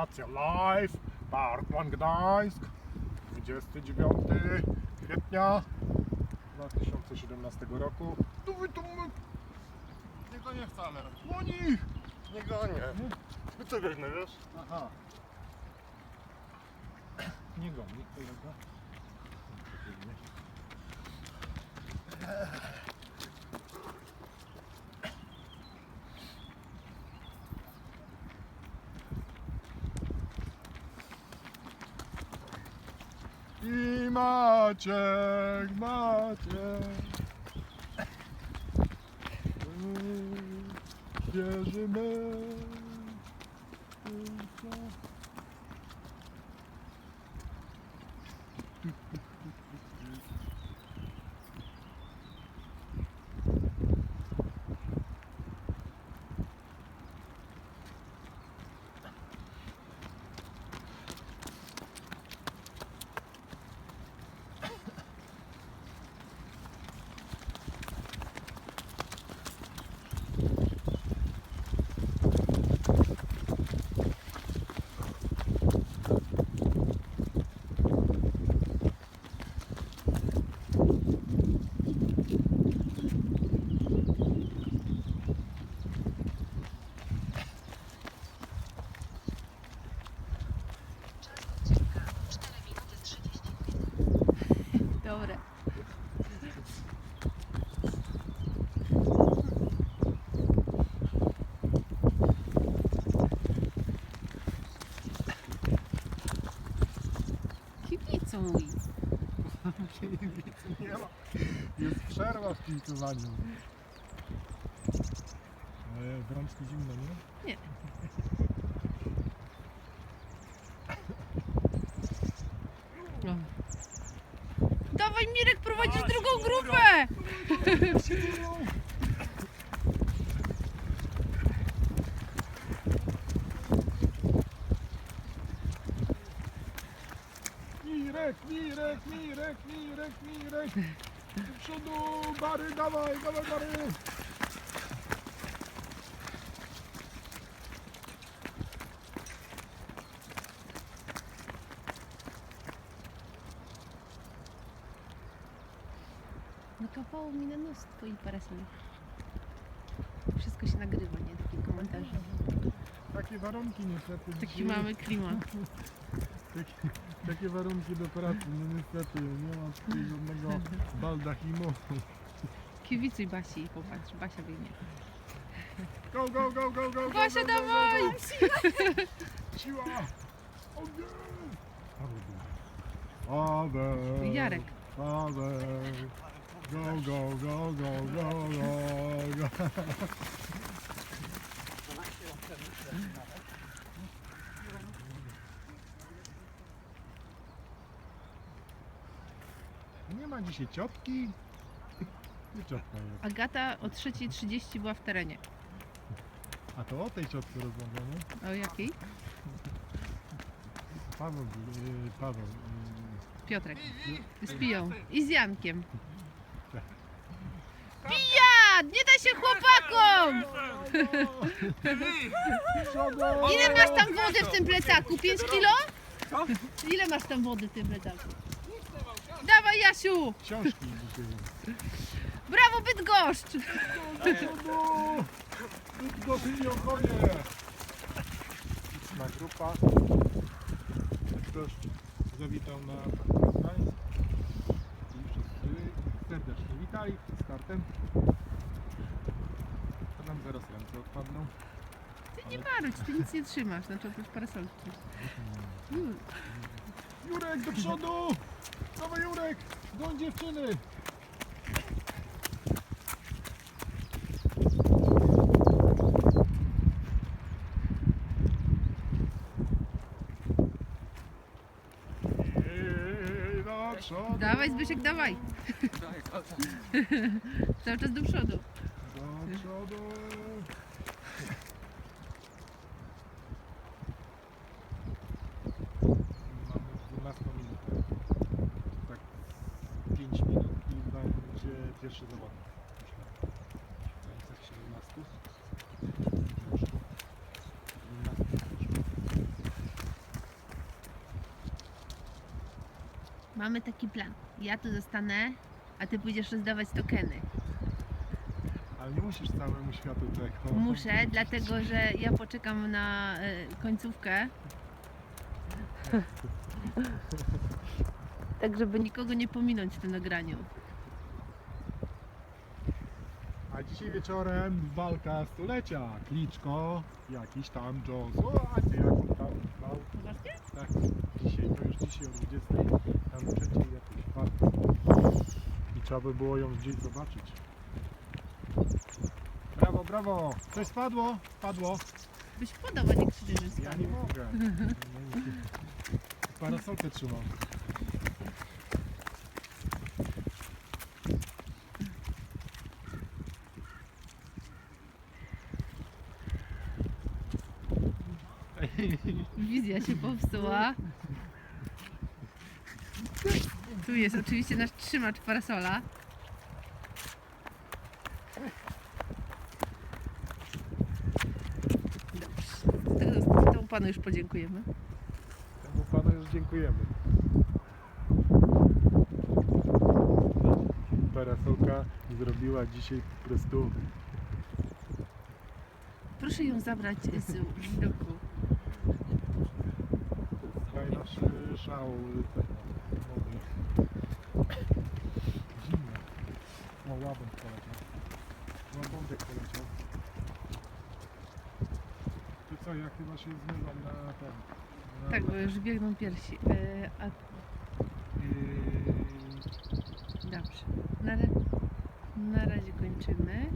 Relacja live. Parkman Gdańsk. 29 kwietnia 2017 roku. Tu wy tu my... Nie gonię wcale. Oni! Nie gonię. Ty co biegnę, wiesz? Aha. Nie goni, kolega. I Maciek, Maciek. Wierzymy. Dobre. Kibicuj. Nie ma. Jest przerwa w kibicowaniu. E, w rączki zimno, nie? Nie. O. Dawaj Mirek, prowadzisz drugą grupę! Mirek, Mirek, Mirek, Mirek, Mirek. Do przodu, Bary, dawaj, dawaj, Bary. Nakapało mi na nos twoi parasol. Wszystko się nagrywa, nie? Takie komentarze. Takie warunki niestety Taki dzisiaj. mamy klimat. Takie, takie warunki do pracy, no niestety. Nie ma tutaj żadnego baldachinu. Kibicuj Basi, popatrz, Basia biegnie. Go, go, go, go, go, go, Basia, go, go, dawaj! Go, go. Siła! Ogień! Paweł! Jarek. Paweł! Go, go, go, go, go, go, go. Nie ma dzisiaj ciotki. Ciotka jest? Agata o 3.30 była w terenie. A to o tej ciotce rozmawiamy? O jakiej? Paweł, yy, Paweł. Yy, Piotrek. Z piją. I z Jankiem. Tak. Pija! Nie da się chłopakom! Ile masz tam wody w tym plecaku? 5 kilo? Ile masz tam wody w tym plecaku? Dawaj Jasiu! Książki. Brawo Bydgoszcz! Do milionowie! Liczna grupa. Ktoś zawitał na Gdańsk. I wszyscy serdecznie witali przed startem. To nam zaraz ręce odpadną. Ty nie marudź, ty nic nie trzymasz, znaczy oprócz parasolki. Jurek do przodu! Dawaj Jurek! Goń dziewczyny! I do przodu! Dawaj Zbyszek, dawaj! Cały czas do przodu. Do przodu! pierwszy zawodnik. Mamy taki plan. Ja tu zostanę, a ty pójdziesz rozdawać tokeny. Ale nie musisz całemu światu tego. Muszę, dlatego że ja poczekam na y, końcówkę. tak, żeby nikogo nie pominąć w tym nagraniu. Dzisiaj wieczorem walka stulecia. Kliczko, jakiś tam Jones. O, a ty jak tam? Tak, dzisiaj, to już dzisiaj o 20. Tam trzeciej jakiś walka. I trzeba by było ją gdzieś zobaczyć. Brawo, brawo! Coś spadło? Spadło. Byś podał, a nie krzyczy, że Ja spadł. nie mogę. Parasolkę trzymam. Wizja się popsuła. Tu jest oczywiście nasz trzymacz parasola. Dobrze. Temu panu już podziękujemy. Temu panu już dziękujemy. Parasolka zrobiła dzisiaj po prostu Proszę ją zabrać z widoku. Nasz y. Zimno. O, łabędź poleciał. Łabądek poleciał. To co, ja chyba się zmywam na ten. Na, Tak, bo już biegną piersi. E, a, Yy, dobrze. Na, ra- na razie kończymy.